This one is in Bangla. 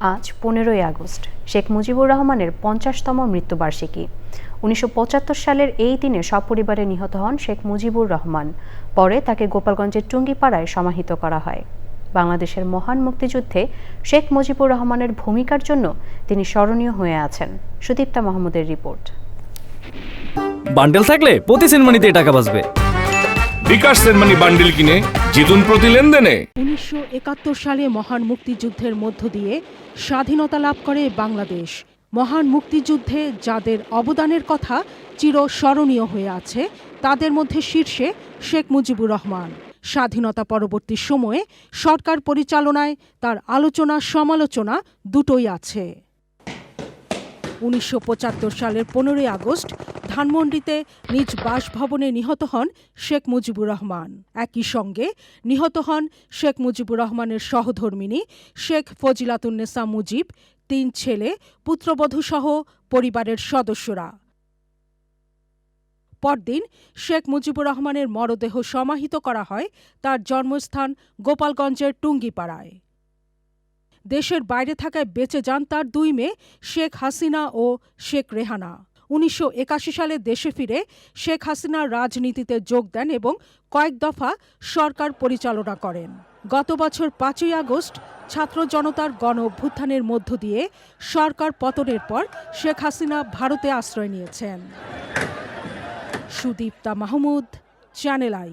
আজ পনেরোই আগস্ট। শেখ মুজিবুর রহমানের পঞ্চাশতম মৃত্যুবার্ষিকী। উনিশশো সালের এই দিনে সপরিবারে নিহত হন শেখ মুজিবুর রহমান। পরে তাকে গোপালগঞ্জের টুঙ্গিপাড়ায় সমাহিত করা হয়। বাংলাদেশের মহান মুক্তিযুদ্ধে শেখ মুজিবুর রহমানের ভূমিকার জন্য তিনি স্মরণীয় হয়ে আছেন। সুদীপ্তা মাহমুদের রিপোর্ট। বান্ডেল থাকলে প্রতি সেনমানিতে টাকা বাঁচবে। বিকাশ সেনমানি বান্ডিল কিনে জিতুন প্রতি লেনদেনে। উনিশশো একাত্তর সালে মহান মুক্তিযুদ্ধের মধ্য দিয়ে স্বাধীনতা লাভ করে বাংলাদেশ। মহান মুক্তিযুদ্ধে যাদের অবদানের কথা চিরস্মরণীয় হয়ে আছে, তাদের মধ্যে শীর্ষে শেখ মুজিবুর রহমান। স্বাধীনতা পরবর্তী সময়ে সরকার পরিচালনায় তার আলোচনা সমালোচনা দুটোই আছে। উনিশশো পঁচাত্তর সালের পনেরোই আগস্ট ধানমন্ডিতে নিজ বাসভবনে নিহত হন শেখ মুজিবুর রহমান। একই সঙ্গে নিহত হন শেখ মুজিবুর রহমানের সহধর্মিণী শেখ ফজিলাতুন্নেসা মুজিব, তিন ছেলে পুত্রবধূসহ পরিবারের সদস্যরা। পরদিন শেখ মুজিবুর রহমানের মরদেহ সমাহিত করা হয় তার জন্মস্থান গোপালগঞ্জের টুঙ্গিপাড়ায়। দেশের বাইরে থাকায় বেঁচে যান তার দুই মেয়ে, শেখ হাসিনা ও শেখ রেহানা। উনিশশো একাশি সালে দেশে ফিরে শেখ হাসিনা রাজনীতিতে যোগ দেন এবং কয়েক দফা সরকার পরিচালনা করেন। গত বছর পাঁচই আগস্ট ছাত্র জনতার গণ অভ্যুত্থানের মধ্য দিয়ে সরকার পতনের পর শেখ হাসিনা ভারতে আশ্রয় নিয়েছেন। Sudipta Mahmud, channel I.